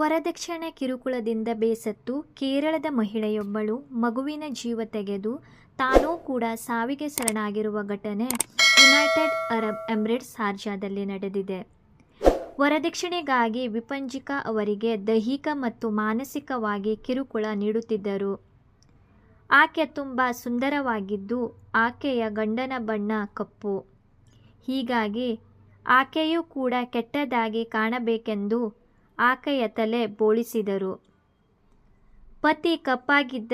ವರದಕ್ಷಿಣೆ ಕಿರುಕುಳದಿಂದ ಬೇಸತ್ತು ಕೇರಳದ ಮಹಿಳೆಯೊಬ್ಬಳು ಮಗುವಿನ ಜೀವ ತೆಗೆದು ತಾನೂ ಕೂಡ ಸಾವಿಗೆ ಶರಣಾಗಿರುವ ಘಟನೆ ಯುನೈಟೆಡ್ ಅರಬ್ ಎಮಿರೇಟ್ಸ್ ಶಾರ್ಜಾದಲ್ಲಿ ನಡೆದಿದೆ. ವರದಕ್ಷಿಣೆಗಾಗಿ ವಿಪಂಜಿಕಾ ಅವರಿಗೆ ದೈಹಿಕ ಮತ್ತು ಮಾನಸಿಕವಾಗಿ ಕಿರುಕುಳ ನೀಡುತ್ತಿದ್ದರು. ಆಕೆ ತುಂಬ ಸುಂದರವಾಗಿದ್ದು ಆಕೆಯ ಗಂಡನ ಬಣ್ಣ ಕಪ್ಪು. ಹೀಗಾಗಿ ಆಕೆಯೂ ಕೂಡ ಕೆಟ್ಟದಾಗಿ ಕಾಣಬೇಕೆಂದು ಆಕೆಯ ತಲೆ ಬೋಳಿಸಿದರು. ಪತಿ ಕಪ್ಪಾಗಿದ್ದ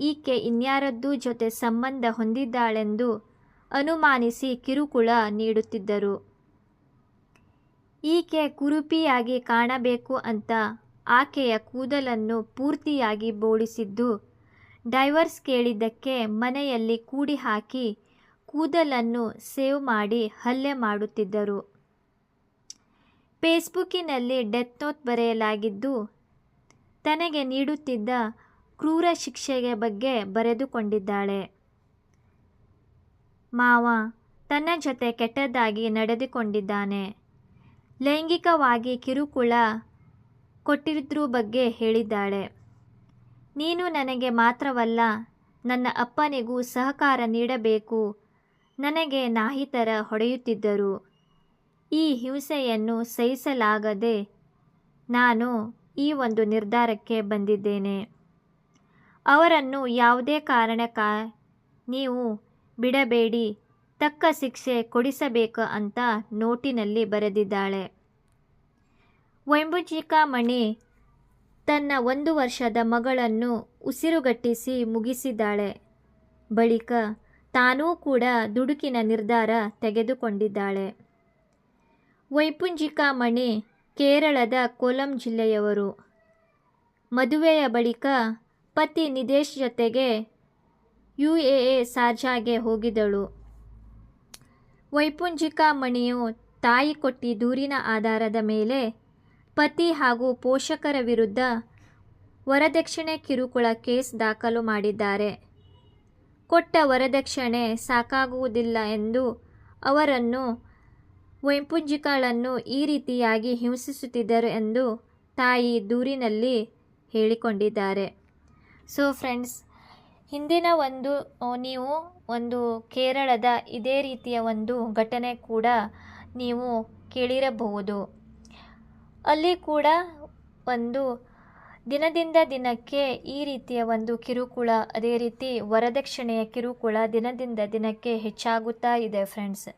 ಈಕೆ ಇನ್ಯಾರದ್ದೂ ಜೊತೆ ಸಂಬಂಧ ಹೊಂದಿದ್ದಾಳೆಂದು ಅನುಮಾನಿಸಿ ಕಿರುಕುಳ ನೀಡುತ್ತಿದ್ದರು. ಈಕೆ ಕುರುಪಿಯಾಗಿ ಕಾಣಬೇಕು ಅಂತ ಆಕೆಯ ಕೂದಲನ್ನು ಪೂರ್ತಿಯಾಗಿ ಬೋಳಿಸಿದ್ದು, ಡೈವರ್ಸ್ ಕೇಳಿದ್ದಕ್ಕೆ ಮನೆಯಲ್ಲಿ ಕೂಡಿ ಹಾಕಿ ಕೂದಲನ್ನು ಸೇವ್ ಮಾಡಿ ಹಲ್ಲೆ ಮಾಡುತ್ತಿದ್ದರು. ಫೇಸ್ಬುಕ್ಕಿನಲ್ಲಿ ಡೆತ್ ನೋಟ್ ಬರೆಯಲಾಗಿದ್ದು, ತನಗೆ ನೀಡುತ್ತಿದ್ದ ಕ್ರೂರ ಶಿಕ್ಷೆಗೆ ಬಗ್ಗೆ ಬರೆದುಕೊಂಡಿದ್ದಾಳೆ. ಮಾವ ತನ್ನ ಜೊತೆ ಕೆಟ್ಟದಾಗಿ ನಡೆದುಕೊಂಡಿದ್ದಾನೆ. ಲೈಂಗಿಕವಾಗಿ ಕಿರುಕುಳ ಕೊಟ್ಟಿದ್ರ ಬಗ್ಗೆ ಹೇಳಿದ್ದಾಳೆ. ನೀನು ನನಗೆ ಮಾತ್ರವಲ್ಲ, ನನ್ನ ಅಪ್ಪನಿಗೂ ಸಹಕಾರ ನೀಡಬೇಕು. ನನಗೆ ನಾಹಿತರ ಹೊಡೆಯುತ್ತಿದ್ದರು. ಈ ಹಿಂಸೆಯನ್ನು ಸಹಿಸಲಾಗದೆ ನಾನು ಈ ಒಂದು ನಿರ್ಧಾರಕ್ಕೆ ಬಂದಿದ್ದೇನೆ. ಅವರನ್ನು ಯಾವುದೇ ಕಾರಣಕ್ಕ ನೀವು ಬಿಡಬೇಡಿ, ತಕ್ಕ ಶಿಕ್ಷೆ ಕೊಡಿಸಬೇಕು ಅಂತ ನೋಟಿನಲ್ಲಿ ಬರೆದಿದ್ದಾಳೆ. ವೈಂಬುಜಿಕಾ ಮಣಿ ತನ್ನ ಒಂದು ವರ್ಷದ ಮಗಳನ್ನು ಉಸಿರುಗಟ್ಟಿಸಿ ಮುಗಿಸಿದ್ದಾಳೆ. ಬಳಿಕ ತಾನೂ ಕೂಡ ದುಡುಕಿನ ನಿರ್ಧಾರ ತೆಗೆದುಕೊಂಡಿದ್ದಾಳೆ. ವೈಪುಂಜಿಕಾ ಮಣಿ, ಕೇರಳದ ಕೊಲಂ ಜಿಲ್ಲೆಯವರು. ಮದುವೆಯ ಬಳಿಕ ಪತಿ ನಿದೇಶ್ ಜೊತೆಗೆ ಯು ಎ ಎ ಸಾಜಾಗೆ ಹೋಗಿದ್ದಳು. ವೈಪುಂಜಿಕಾ ಮಣಿಯು ತಾಯಿ ಕೊಟ್ಟಿ ದೂರಿನ ಆಧಾರದ ಮೇಲೆ ಪತಿ ಹಾಗೂ ಪೋಷಕರ ವಿರುದ್ಧ ವರದಕ್ಷಿಣೆ ಕಿರುಕುಳ ಕೇಸ್ ದಾಖಲು ಮಾಡಿದ್ದಾರೆ. ಕೊಟ್ಟ ವರದಕ್ಷಿಣೆ ಸಾಕಾಗುವುದಿಲ್ಲ ಎಂದು ಅವರನ್ನು ವೈಪುಂಜಿಕಳನ್ನು ಈ ರೀತಿಯಾಗಿ ಹಿಂಸಿಸುತ್ತಿದ್ದರು ಎಂದು ತಾಯಿ ದೂರಿನಲ್ಲಿ ಹೇಳಿಕೊಂಡಿದ್ದಾರೆ. ಸೊ ಫ್ರೆಂಡ್ಸ್ ಹಿಂದಿನ ಒಂದು ನೀವು ಒಂದು ಕೇರಳದ ಇದೇ ರೀತಿಯ ಒಂದು ಘಟನೆ ಕೂಡ ನೀವು ಕೇಳಿರಬಹುದು. ಅಲ್ಲಿ ಕೂಡ ಒಂದು ದಿನದಿಂದ ದಿನಕ್ಕೆ ಈ ರೀತಿಯ ಒಂದು ಕಿರುಕುಳ, ಅದೇ ರೀತಿ ವರದಕ್ಷಿಣೆಯ ಕಿರುಕುಳ ದಿನದಿಂದ ದಿನಕ್ಕೆ ಹೆಚ್ಚಾಗುತ್ತಾ ಇದೆ ಫ್ರೆಂಡ್ಸ್